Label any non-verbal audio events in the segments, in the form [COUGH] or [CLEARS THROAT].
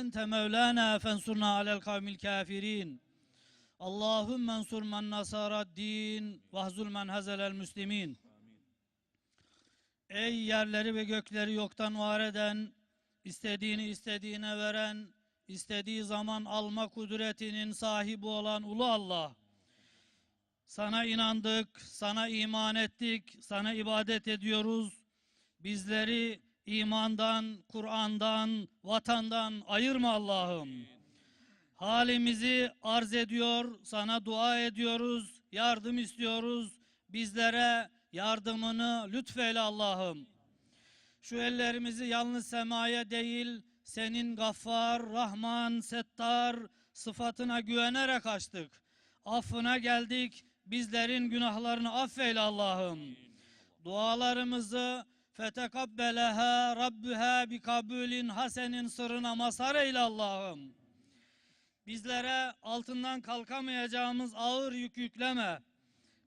Ente Mevlana fensurna alel kavmil kafirin. Allahümme ensur men nasarad din ve hzul men hazelel müslimin. Ey yerleri ve gökleri yoktan var eden, istediğini istediğine veren, istediği zaman alma kudretinin sahibi olan Ulu Allah. Sana inandık, sana iman ettik, sana ibadet ediyoruz. Bizleri imandan, Kur'an'dan, vatandan ayırma Allah'ım. Halimizi arz ediyor, sana dua ediyoruz, yardım istiyoruz. Bizlere yardımını lütfeyle Allah'ım. Şu ellerimizi yalnız semaya değil, senin gaffar, rahman, settar sıfatına güvenerek açtık. Affına geldik, bizlerin günahlarını affeyle Allah'ım. Dualarımızı fetekabbeleha rabbuha bi kabulin hasenin sırrına mazhar eyle Allah'ım. Bizlere altından kalkamayacağımız ağır yük yükleme.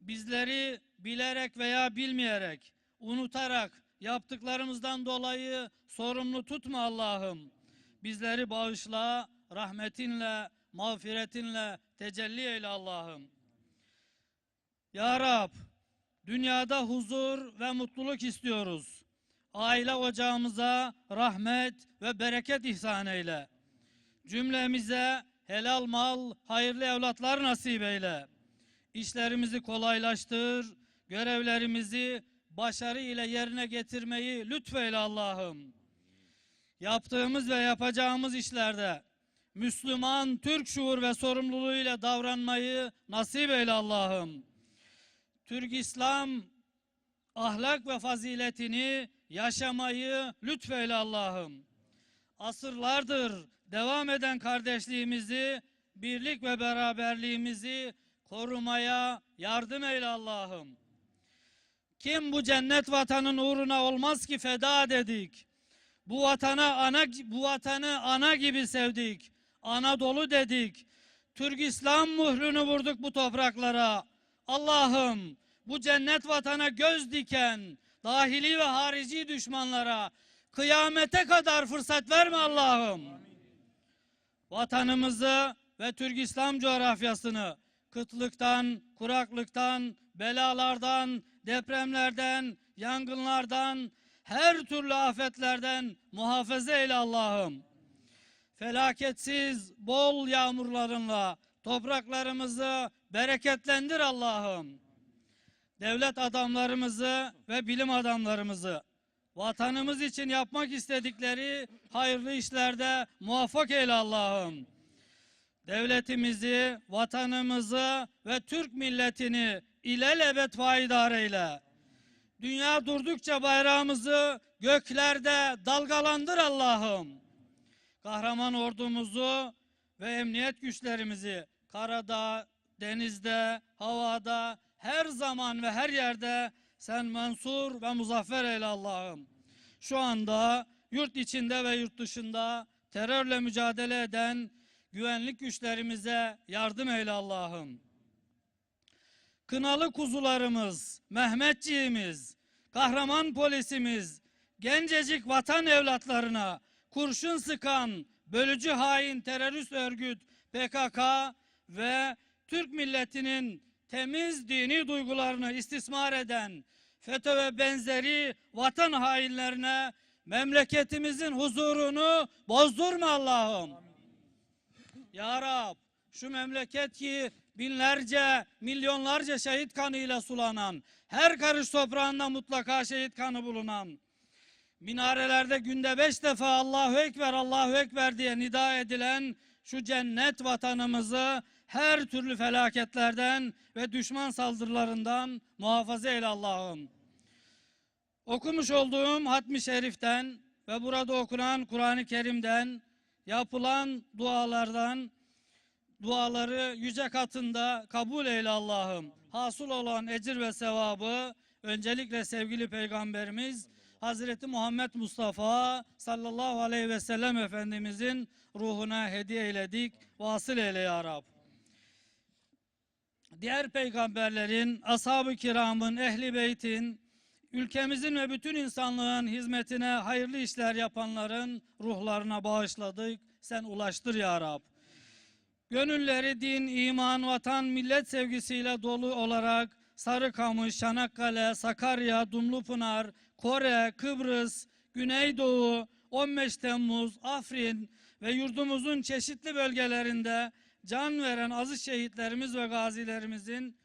Bizleri bilerek veya bilmeyerek, unutarak yaptıklarımızdan dolayı sorumlu tutma Allah'ım. Bizleri bağışla, rahmetinle, mağfiretinle tecelli eyle Allah'ım. Ya Rab, dünyada huzur ve mutluluk istiyoruz. Aile ocağımıza rahmet ve bereket ihsan eyle. Cümlemize helal mal, hayırlı evlatlar nasip eyle. İşlerimizi kolaylaştır, görevlerimizi başarı ile yerine getirmeyi lütfeyle Allah'ım. Yaptığımız ve yapacağımız işlerde Müslüman, Türk şuur ve sorumluluğuyla davranmayı nasip eyle Allah'ım. Türk İslam ahlak ve faziletini yaşamayı lütfeyle Allah'ım. Asırlardır devam eden kardeşliğimizi, birlik ve beraberliğimizi korumaya yardım eyle Allah'ım. Kim bu cennet vatanın uğruna olmaz ki feda dedik. Bu vatana ana bu vatanı ana gibi sevdik. Anadolu dedik. Türk İslam muhrunu vurduk bu topraklara. Allah'ım bu cennet vatana göz diken dahili ve harici düşmanlara kıyamete kadar fırsat verme Allah'ım. Vatanımızı ve Türk İslam coğrafyasını kıtlıktan, kuraklıktan, belalardan, depremlerden, yangınlardan, her türlü afetlerden muhafaza eyle Allah'ım. Felaketsiz, bol yağmurlarınla topraklarımızı bereketlendir Allah'ım. Devlet adamlarımızı ve bilim adamlarımızı vatanımız için yapmak istedikleri hayırlı işlerde muvaffak eyle Allah'ım. Devletimizi, vatanımızı ve Türk milletini ilelebet faydar eyle. Dünya durdukça bayrağımızı göklerde dalgalandır Allah'ım. Kahraman ordumuzu ve emniyet güçlerimizi karada, denizde, havada, her zaman ve her yerde sen mansur ve muzaffer eyle Allah'ım. Şu anda yurt içinde ve yurt dışında terörle mücadele eden güvenlik güçlerimize yardım eyle Allah'ım. Kınalı kuzularımız, Mehmetçiğimiz, kahraman polisimiz, gencecik vatan evlatlarına kurşun sıkan bölücü hain terörist örgüt PKK ve Türk milletinin temiz dini duygularını istismar eden FETÖ ve benzeri vatan hainlerine memleketimizin huzurunu bozdurma Allah'ım. Ya Rab şu memleket ki binlerce, milyonlarca şehit kanıyla sulanan, her karış toprağında mutlaka şehit kanı bulunan, minarelerde günde beş defa Allahu Ekber, Allahu Ekber diye nida edilen şu cennet vatanımızı her türlü felaketlerden ve düşman saldırılarından muhafaza eyle Allah'ım. Okumuş olduğum Hatmi Şerif'ten ve burada okunan Kur'an-ı Kerim'den yapılan dualardan duaları yüce katında kabul eyle Allah'ım. Hasıl olan ecir ve sevabı öncelikle sevgili peygamberimiz Hazreti Muhammed Mustafa sallallahu aleyhi ve sellem Efendimizin ruhuna hediye eyledik. Vasıl eyle ya Rab. Diğer peygamberlerin, ashab-ı kiramın, ehli beytin, ülkemizin ve bütün insanlığın hizmetine hayırlı işler yapanların ruhlarına bağışladık. sen ulaştır ya Rab. Gönülleri din, iman, vatan, millet sevgisiyle dolu olarak Sarıkamış, Çanakkale, Sakarya, Dumlupınar, Kore, Kıbrıs, Güneydoğu, 15 Temmuz, Afrin ve yurdumuzun çeşitli bölgelerinde can veren aziz şehitlerimiz ve gazilerimizin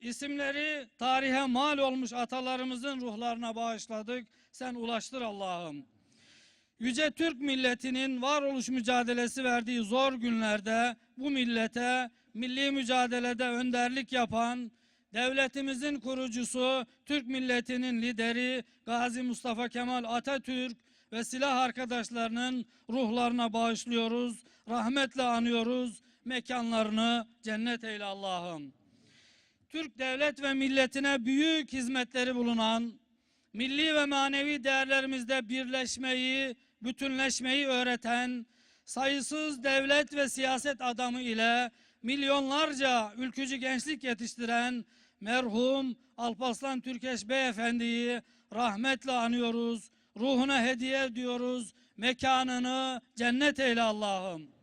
isimleri tarihe mal olmuş atalarımızın ruhlarına bağışladık. Sen ulaştır Allah'ım. Yüce Türk milletinin varoluş mücadelesi verdiği zor günlerde bu millete milli mücadelede önderlik yapan devletimizin kurucusu, Türk milletinin lideri Gazi Mustafa Kemal Atatürk ve silah arkadaşlarının ruhlarına bağışlıyoruz, rahmetle anıyoruz, mekanlarını cennet eyle Allah'ım. Türk devlet ve milletine büyük hizmetleri bulunan, milli ve manevi değerlerimizde birleşmeyi, bütünleşmeyi öğreten, sayısız devlet ve siyaset adamı ile milyonlarca ülkücü gençlik yetiştiren merhum Alparslan Türkeş Beyefendi'yi rahmetle anıyoruz, ruhuna hediye ediyoruz, mekanını cennet eyle Allah'ım.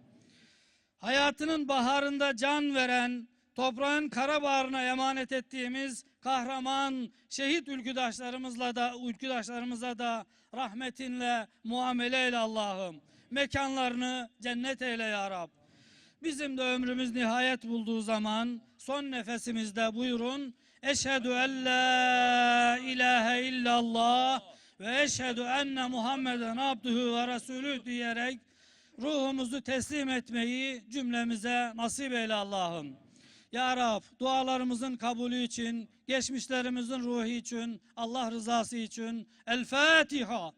Hayatının baharında can veren, toprağın kara bağrına emanet ettiğimiz kahraman şehit ülküdaşlarımızla da ülküdaşlarımıza da rahmetinle muamele eyle Allah'ım. Mekanlarını cennet eyle ya Rab. Bizim de ömrümüz nihayet bulduğu zaman son nefesimizde buyurun. Eşhedü en la ilahe illallah ve eşhedü enne Muhammeden abduhu ve resulü diyerek ruhumuzu teslim etmeyi cümlemize nasip eyle Allah'ım. Ya Rab dualarımızın kabulü için, geçmişlerimizin ruhu için, Allah rızası için El Fatiha.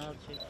Ünal çek.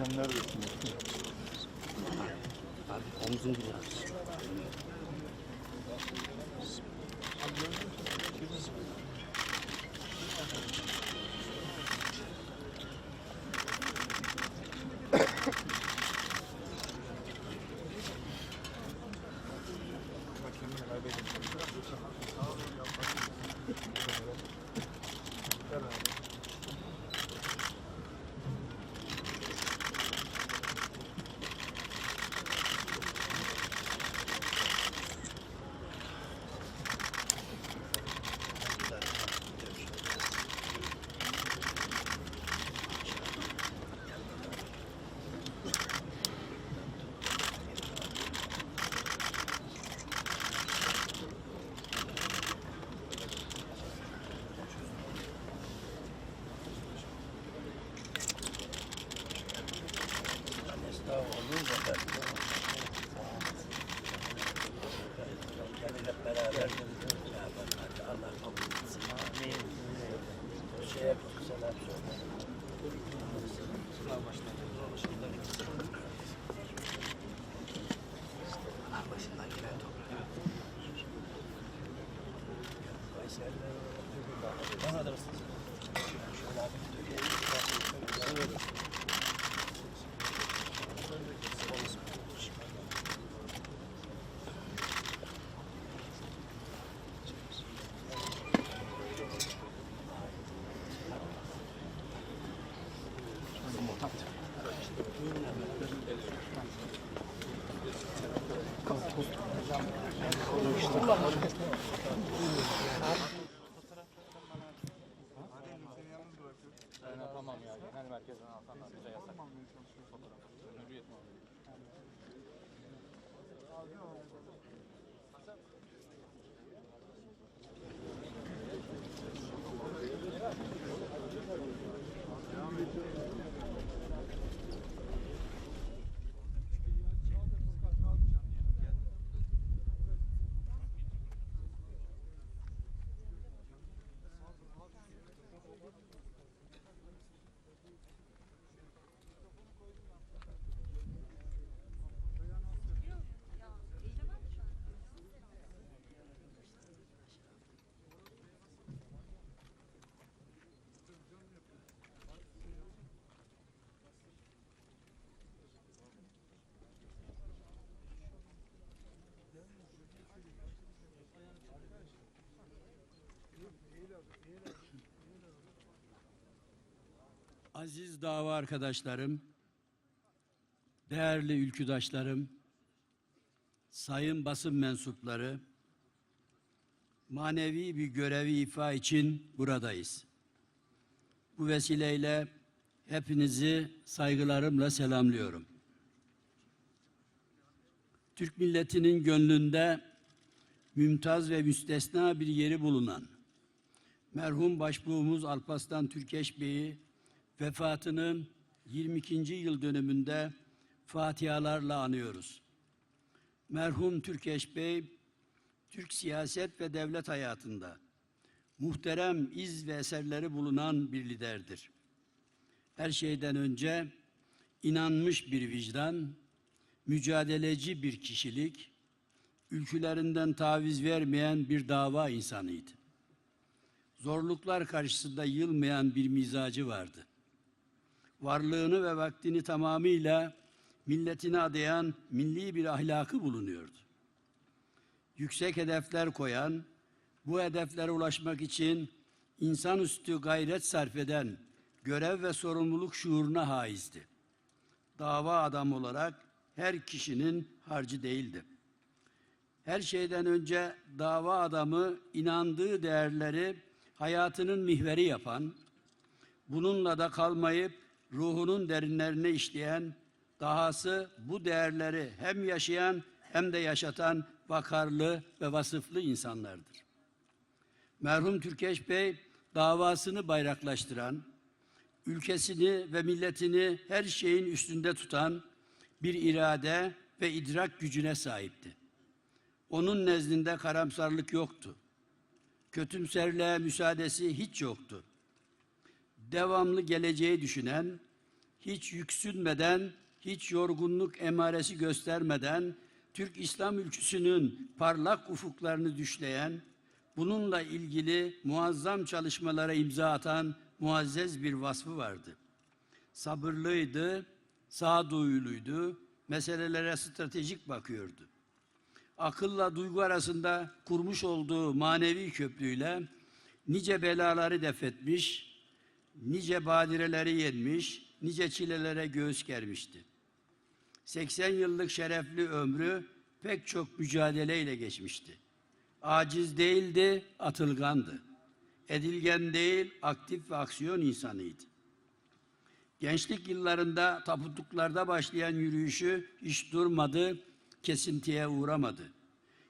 Sen neredesin? Abi omzun biraz. Tamam Devam ediyorum. Aziz dava arkadaşlarım, değerli ülküdaşlarım, sayın basın mensupları, manevi bir görevi ifa için buradayız. Bu vesileyle hepinizi saygılarımla selamlıyorum. Türk milletinin gönlünde mümtaz ve müstesna bir yeri bulunan merhum başbuğumuz Alparslan Türkeş Bey'i vefatının 22. yıl dönümünde fatihalarla anıyoruz. Merhum Türkeş Bey, Türk siyaset ve devlet hayatında muhterem iz ve eserleri bulunan bir liderdir. Her şeyden önce inanmış bir vicdan, mücadeleci bir kişilik, ülkülerinden taviz vermeyen bir dava insanıydı. Zorluklar karşısında yılmayan bir mizacı vardı varlığını ve vaktini tamamıyla milletine adayan milli bir ahlakı bulunuyordu. Yüksek hedefler koyan, bu hedeflere ulaşmak için insanüstü gayret sarf eden görev ve sorumluluk şuuruna haizdi. Dava adam olarak her kişinin harcı değildi. Her şeyden önce dava adamı inandığı değerleri hayatının mihveri yapan, bununla da kalmayıp ruhunun derinlerine işleyen, dahası bu değerleri hem yaşayan hem de yaşatan vakarlı ve vasıflı insanlardır. Merhum Türkeş Bey davasını bayraklaştıran, ülkesini ve milletini her şeyin üstünde tutan bir irade ve idrak gücüne sahipti. Onun nezdinde karamsarlık yoktu. Kötümserliğe müsaadesi hiç yoktu devamlı geleceği düşünen, hiç yüksünmeden, hiç yorgunluk emaresi göstermeden Türk İslam ülküsünün parlak ufuklarını düşleyen, bununla ilgili muazzam çalışmalara imza atan muazzez bir vasfı vardı. Sabırlıydı, sağduyuluydu, meselelere stratejik bakıyordu. Akılla duygu arasında kurmuş olduğu manevi köprüyle nice belaları defetmiş, nice badireleri yenmiş, nice çilelere göğüs germişti. 80 yıllık şerefli ömrü pek çok mücadeleyle geçmişti. Aciz değildi, atılgandı. Edilgen değil, aktif ve aksiyon insanıydı. Gençlik yıllarında taputluklarda başlayan yürüyüşü hiç durmadı, kesintiye uğramadı.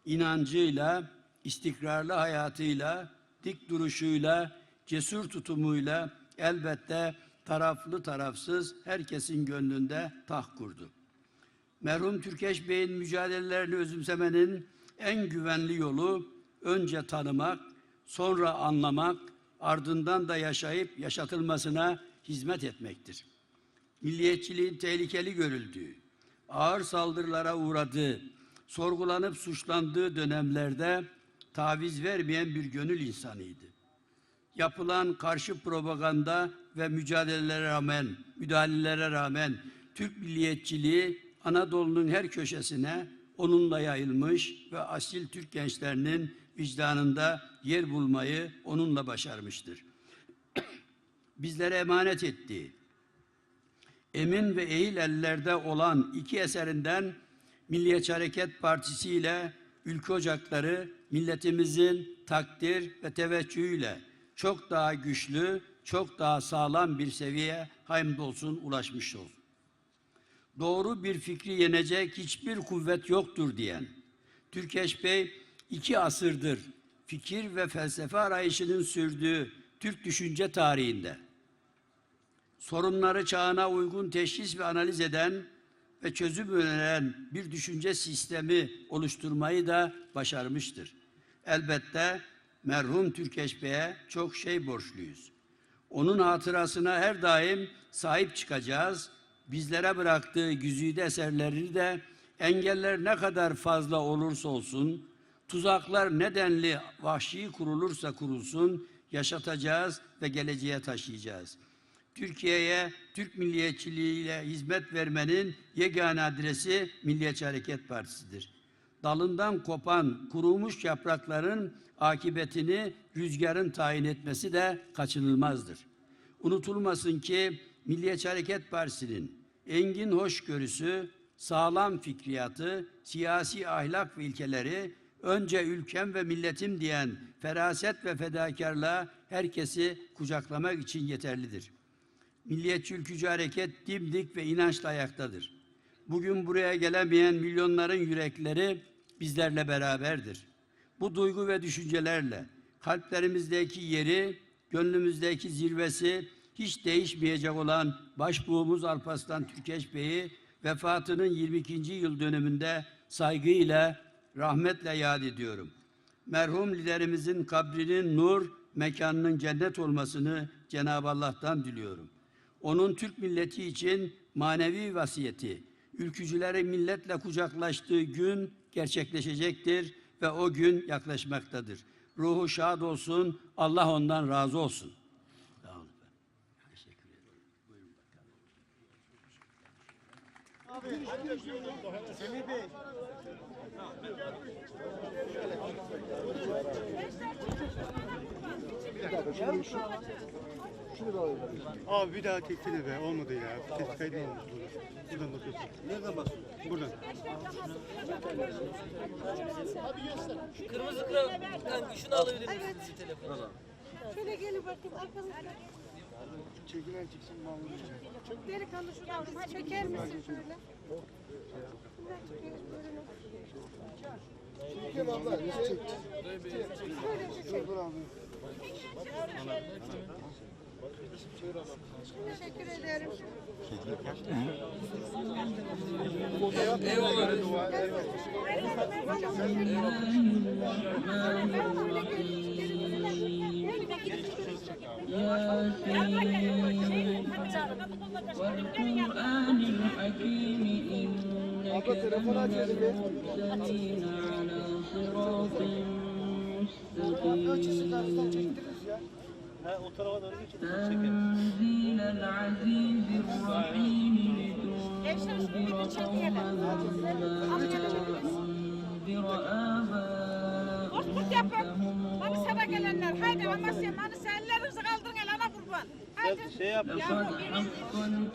İnancıyla, istikrarlı hayatıyla, dik duruşuyla, cesur tutumuyla elbette taraflı tarafsız herkesin gönlünde taht kurdu. Merhum Türkeş Bey'in mücadelelerini özümsemenin en güvenli yolu önce tanımak, sonra anlamak, ardından da yaşayıp yaşatılmasına hizmet etmektir. Milliyetçiliğin tehlikeli görüldüğü, ağır saldırılara uğradığı, sorgulanıp suçlandığı dönemlerde taviz vermeyen bir gönül insanıydı. Yapılan karşı propaganda ve mücadelelere rağmen, müdahalelere rağmen Türk milliyetçiliği Anadolu'nun her köşesine onunla yayılmış ve asil Türk gençlerinin vicdanında yer bulmayı onunla başarmıştır. [CLEARS THROAT] Bizlere emanet ettiği, emin ve eğil ellerde olan iki eserinden Milliyetçi Hareket Partisi ile Ülke Ocakları milletimizin takdir ve teveccühüyle çok daha güçlü, çok daha sağlam bir seviyeye hamdolsun ulaşmış oldu. Doğru bir fikri yenecek hiçbir kuvvet yoktur diyen Türkeş Bey iki asırdır fikir ve felsefe arayışının sürdüğü Türk düşünce tarihinde sorunları çağına uygun teşhis ve analiz eden ve çözüm öneren bir düşünce sistemi oluşturmayı da başarmıştır. Elbette merhum Türkeş Bey'e çok şey borçluyuz. Onun hatırasına her daim sahip çıkacağız. Bizlere bıraktığı güzide eserleri de engeller ne kadar fazla olursa olsun, tuzaklar nedenli vahşi kurulursa kurulsun, yaşatacağız ve geleceğe taşıyacağız. Türkiye'ye Türk milliyetçiliğiyle hizmet vermenin yegane adresi Milliyetçi Hareket Partisi'dir. Dalından kopan kurumuş yaprakların akıbetini rüzgarın tayin etmesi de kaçınılmazdır. Unutulmasın ki Milliyetçi Hareket Partisi'nin engin hoşgörüsü, sağlam fikriyatı, siyasi ahlak ve ilkeleri önce ülkem ve milletim diyen feraset ve fedakarlığa herkesi kucaklamak için yeterlidir. Milliyetçi ülkücü hareket dimdik ve inançla ayaktadır. Bugün buraya gelemeyen milyonların yürekleri bizlerle beraberdir. Bu duygu ve düşüncelerle kalplerimizdeki yeri, gönlümüzdeki zirvesi hiç değişmeyecek olan Başbuğumuz Alparslan Türkeş Bey'i vefatının 22. yıl dönümünde saygıyla, rahmetle yad ediyorum. Merhum liderimizin kabrinin nur, mekanının cennet olmasını Cenab-ı Allah'tan diliyorum. Onun Türk milleti için manevi vasiyeti, ülkücüleri milletle kucaklaştığı gün gerçekleşecektir ve o gün yaklaşmaktadır. Ruhu şad olsun, Allah ondan razı olsun. Sağ olun efendim. Teşekkür ederim. Abi bir daha teklif be olmadı ya. Kaydı olmadı burada. Buradan basıyorsun. Nereden basıyorsun? Buradan. Kırmızı kral şunu alabilir misiniz evet. telefonu? Şöyle gelin bakayım arkamızda. Çekilen çıksın bağlı. Çok delikanlı şu yavrum. Çeker misin şöyle? Çekin abla. Çek. Şöyle çek. Teşekkür ederim. والقرآن الحكيم إنك لمن المرسلين على صراط مستقيم Ha, o tarafa döndüğü için de çeker. Eşler şimdi bir çekelim. Kurt kurt yapın. Bana sabah. Haydi Amasya, Manisa ellerinizi kaldırın el ana kurban. Haydi. Şey yap. Yavrum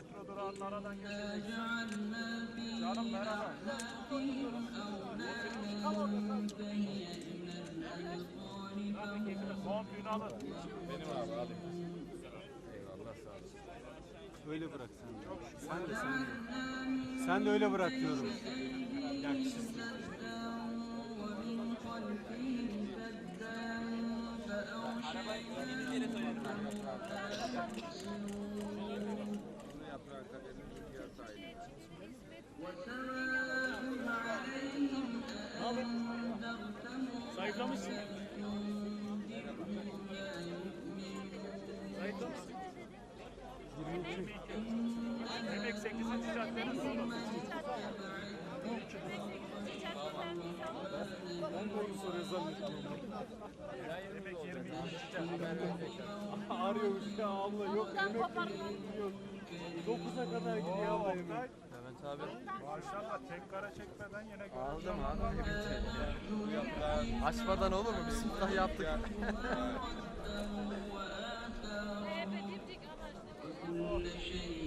metro durağının aradan geçeceksin. Canım merhaba. Hadi Öyle bırak sen. Çok. Sen de sen de. Sen de öyle bırak diyorum. Yakışırsın. Sayıklamışsın. Sayıklamışsın. 23. 8. caddenin sonu. Ben de onu Arıyor işte abla yok. 9'a kadar gidiyor hafta. Tabii. Maşallah tek kara çekmeden yine. Aldım abi. Yok ben. Açmadan olur mu? Bismillah yaptık. Evet. Ee,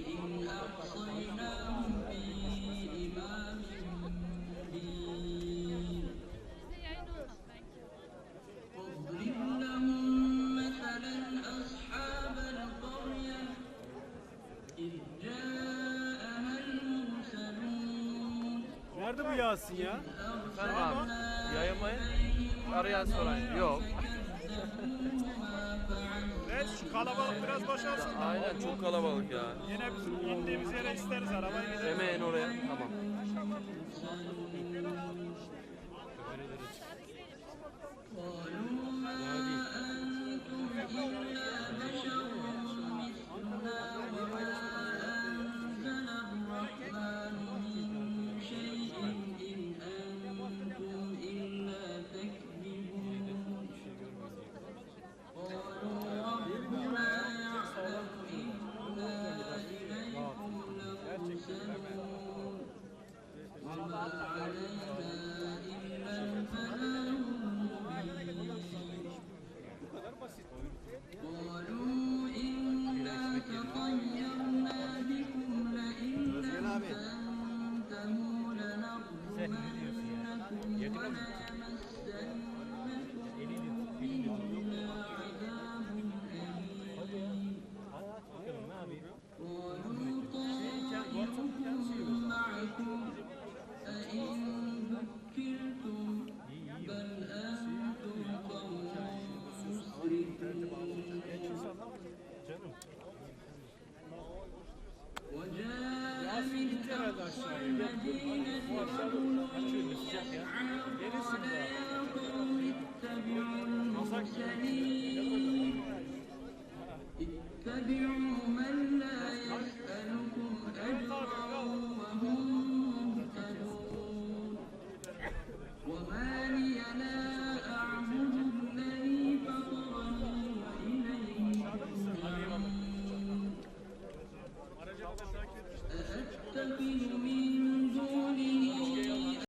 Nerede bu Yasin ya? Efendim abi. Yayamayın. Arayan soran. Yok. Evet şu kalabalık biraz boşalsın. Aynen çok kalabalık ya. Yine bizim indiğimiz yere isteriz arabayı gidelim. Demeyin oraya. Tamam.